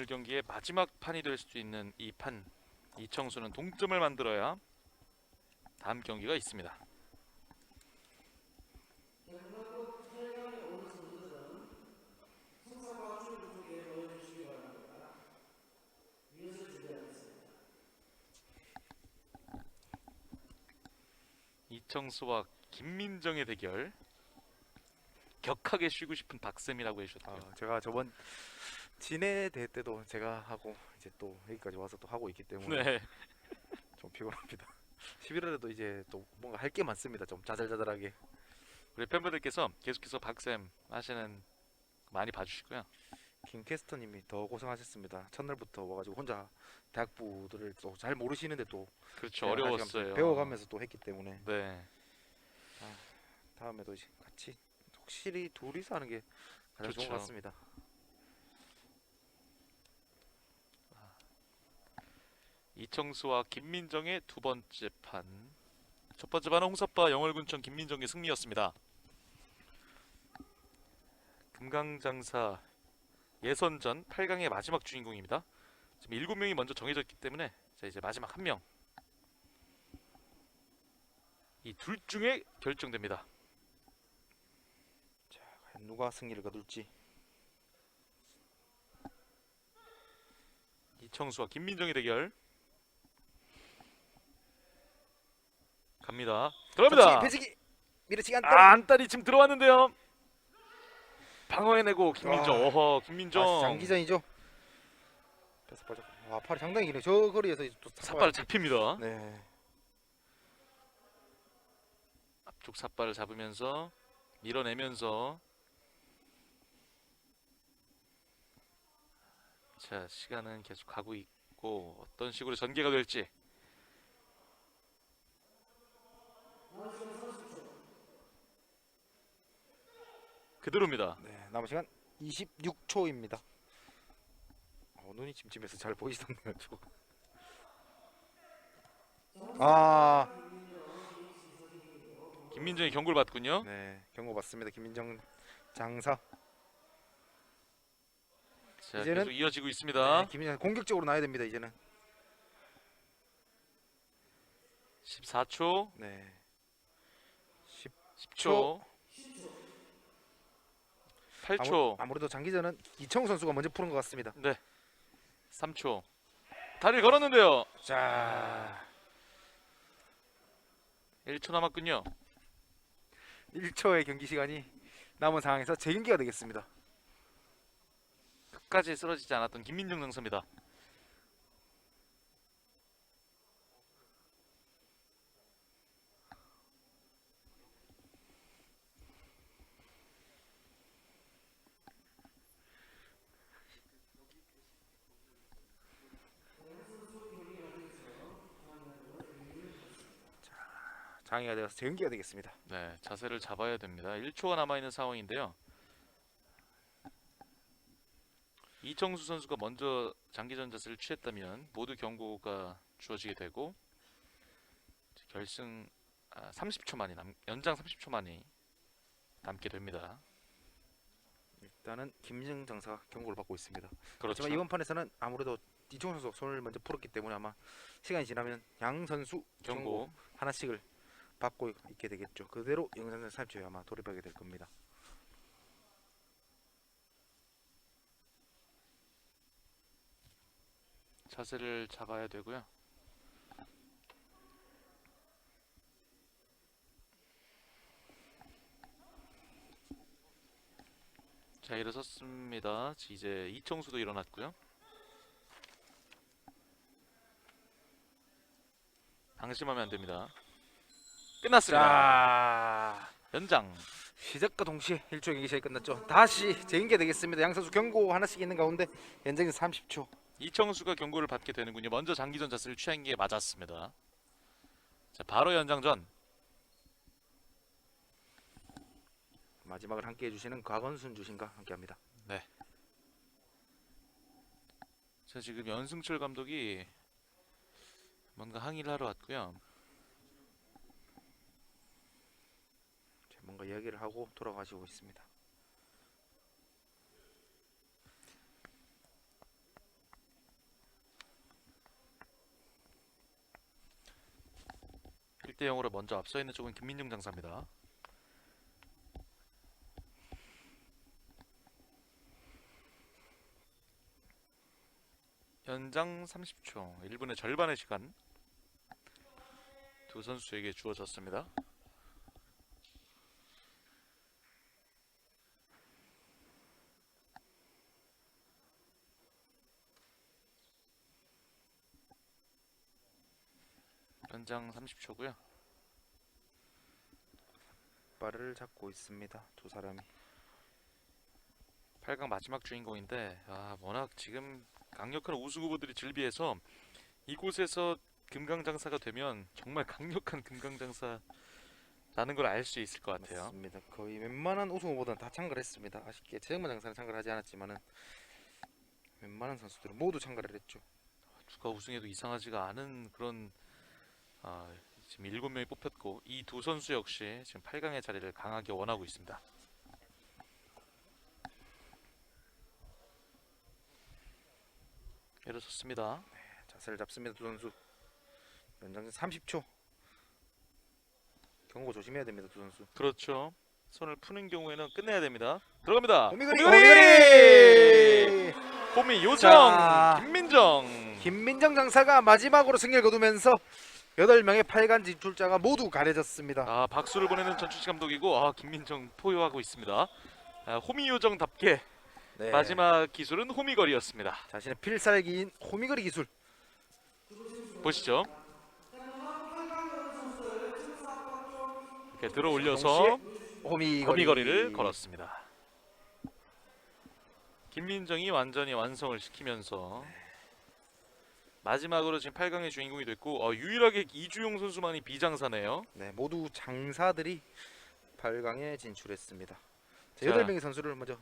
오늘 경기의 마지막 판이 될 수도 있는 이 판 이청수는 동점을 만들어야 다음 경기가 있습니다. 이청수와 김민정의 대결 격하게 쉬고 싶은 박쌤이라고 해주셨고요. 아, 제가 저번 진해 대회 때도 제가 하고 이제 또 여기까지 와서 또 하고 있기 때문에 네. 좀 피곤합니다. 11월에도 이제 또 뭔가 할 게 많습니다. 좀 자잘자잘하게. 우리 팬분들께서 계속해서 박쌤 하시는 많이 봐주시고요. 김캐스터님이 더 고생하셨습니다. 첫날부터 와가지고 혼자 대학부들을 또 잘 모르시는데 또 그렇죠 어려웠어요. 배워가면서 또 했기 때문에 네. 다음에도 이제 같이 확실히 둘이서 하는 게 가장 좋은 좋죠. 것 같습니다. 이청수와 김민정의 두 번째 판. 첫 번째 판은 홍사빠 영월군청 김민정의 승리였습니다. 금강장사 예선전 8강의 마지막 주인공입니다. 지금 7명이 먼저 정해졌기 때문에 자 이제 마지막 한 명. 이 둘 중에 결정됩니다. 과연 누가 승리를 거둘지 이청수와 김민정의 대결. 갑니다. 들어갑니다. 배지기 밀어치기 안 아, 안달이 지금 들어왔는데요. 방어해내고 김민정. 아. 어허, 김민정. 아, 장기전이죠. 빠져. 와 팔이 상당히 기네. 저 거리에서 이제 또 삿발 잡힙니다. 네. 앞쪽 삿발을 잡으면서 밀어내면서 자 시간은 계속 가고 있고 어떤 식으로 전개가 될지 그대로입니다. 네. 남은 시간 26초입니다. 어, 눈이 침침해서 잘 보이시던데요, 저거. 아, 김민정이 경고를 받군요. 네. 경고 받습니다. 김민정 장사. 자 이제는- 계속 이어지고 있습니다. 네, 김민정 공격적으로 나야 됩니다, 이제는. 14초, 네. 10 10초, 8초. 아무 래도 장기전은 이청 선수가 먼저 푸는 것 같습니다. 네. 3초. 다리를 걸었는데요. 자, 1초 남았군요. 1초의 경기 시간이 남은 상황에서 재경기가 되겠습니다. 끝까지 쓰러지지 않았던 김민정 선수입니다. 장애가 되어서 재경기가 되겠습니다. 네, 자세를 잡아야 됩니다. 1초가 남아 있는 상황인데요. 이청수 선수가 먼저 장기전 자세를 취했다면 모두 경고가 주어지게 되고 결승 아, 30초 만이 남, 연장 30초 만이 남게 됩니다. 일단은 김민정 장사가 경고를 받고 있습니다. 그렇죠. 하지만 이번 판에서는 아무래도 이청 선수가 손을 먼저 풀었기 때문에 아마 시간이 지나면 양 선수 경고, 경고. 하나씩을 받고 있게 되겠죠. 그대로 영상전 30초에 아마 돌입하게 될 겁니다. 자세를 잡아야 되고요. 자 일어섰습니다. 이제 이청수도 일어났고요. 방심하면 안 됩니다. 끝났습니다. 자, 연장. 시작과 동시에 1초 경기 시작이 끝났죠. 다시 재경기가 되겠습니다. 양 선수 경고 하나씩 있는 가운데 연장은 30초. 이청수가 경고를 받게 되는군요. 먼저 장기전 자세를 취한 게 맞았습니다. 자 바로 연장전. 마지막을 함께 해주시는 곽원순 주신과 함께합니다. 자 지금 연승철 감독이 뭔가 항의를 하러 왔고요. 뭔가 이야기를 하고 돌아가시고 있습니다. 1대0으로 먼저 앞서 있는 쪽은 김민중 장사입니다. 연장 30초, 1분의 절반의 시간 두 선수에게 주어졌습니다. 연장 30초고요. 발을 잡고 있습니다. 두 사람이. 8강 마지막 주인공인데 아 워낙 지금 강력한 우승 후보들이 즐비해서 이곳에서 금강장사가 되면 정말 강력한 금강장사라는 걸 알 수 있을 것 같아요. 맞습니다. 거의 웬만한 우승 후보들은 다 참가를 했습니다. 아쉽게 최영만 장사는 참가를 하지 않았지만은 웬만한 선수들은 모두 참가를 했죠. 누가 우승해도 이상하지가 않은 그런 아, 지금 7명이 뽑혔고 이 두 선수 역시 지금 8강의 자리를 강하게 원하고 있습니다. 일어섰습니다. 자세를 잡습니다. 두 선수. 연장전 30초. 경고 조심해야 됩니다. 두 선수. 그렇죠. 손을 푸는 경우에는 끝내야 됩니다. 들어갑니다. 호미거리! 호미 요정 자. 김민정. 김민정 장사가 마지막으로 승리를 거두면서 8명의 8간 진출자가 모두 가려졌습니다. 아 박수를 보내는 전주시 감독이고 아 김민정 포효하고 있습니다. 아, 호미 요정답게 네. 마지막 기술은 호미거리였습니다. 자신의 필살기인 호미거리 기술. 보시죠. 이렇게 들어 올려서 호미거리. 호미거리를 걸었습니다. 김민정이 완전히 완성을 시키면서 마지막으로 지금 8강의 주인공이 됐고 어, 유일하게 이주용 선수만이 비장사네요. 네, 모두 장사들이 8강에 진출했습니다. 자, 자. 8명의 선수를 먼저